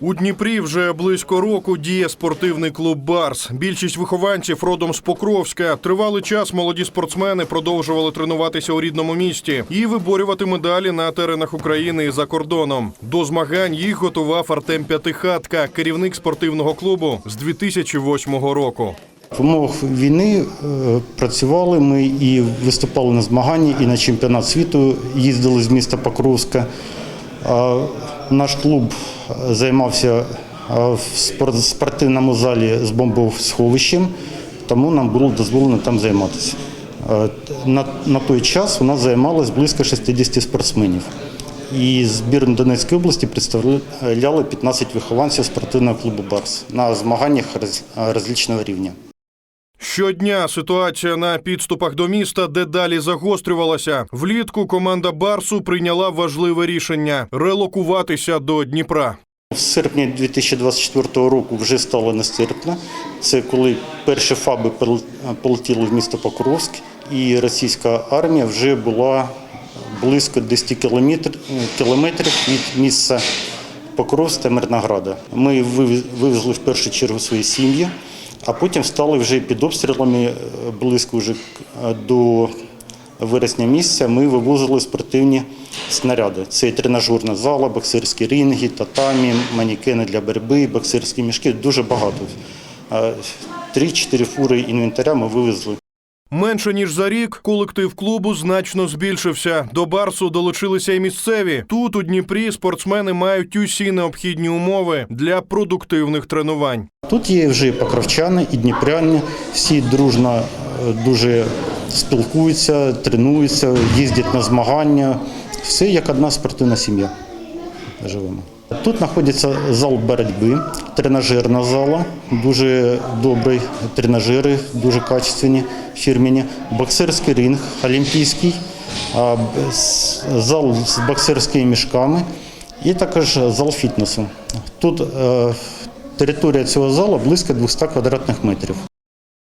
У Дніпрі вже близько року діє спортивний клуб Барс. Більшість вихованців родом з Покровська. Тривалий час молоді спортсмени продовжували тренуватися у рідному місті і виборювати медалі на теренах України і за кордоном. До змагань їх готував Артем П'ятихатка, керівник спортивного клубу з 2008 року. В умовах війни е, працювали ми і виступали на змаганні, і на чемпіонат світу їздили з міста Покровська. Наш клуб займався в спортивному залі з бомбосховищем, тому нам було дозволено там займатися. На, на той час у нас займалось близько 60 спортсменів. І збірну Донецької області представляли 15 вихованців спортивного клубу Барс на змаганнях роз- розлічного рівня. Щодня ситуація на підступах до міста дедалі загострювалася. Влітку команда Барсу прийняла важливе рішення релокуватися до Дніпра. В серпні 2024 року вже стало нестерпно. Це коли перші фаби пол- полетіли в місто Покровськ, і російська армія вже була близько 10 кілометр- кілометрів від місця Покровськ та Мирнограда. Ми вивез- вивезли в першу чергу свої сім'ї, а потім стали вже під обстрілами е, близько вже е, до вересня місяця ми вивозили спортивні снаряди. Це тренажерна зала, боксерські ринги, татамі, манікени для боротьби, боксерські мішки. Дуже багато. Е, Три-чотири фури інвентаря ми вивезли. Менше ніж за рік колектив клубу значно збільшився. До барсу долучилися й місцеві. Тут у Дніпрі спортсмени мають усі необхідні умови для продуктивних тренувань. Тут є вже і покровчани, і дніпряни. Всі дружно е, дуже спілкуються, тренуються, їздять на змагання. Все як одна спортивна сім'я. Живемо. Тут знаходиться зал боротьби, тренажерна зала, дуже добрі тренажери, дуже качественні, фірмені. Боксерський ринг олімпійський, зал з боксерськими мішками і також зал фітнесу. Тут е, територія цього залу близько 200 квадратних метрів.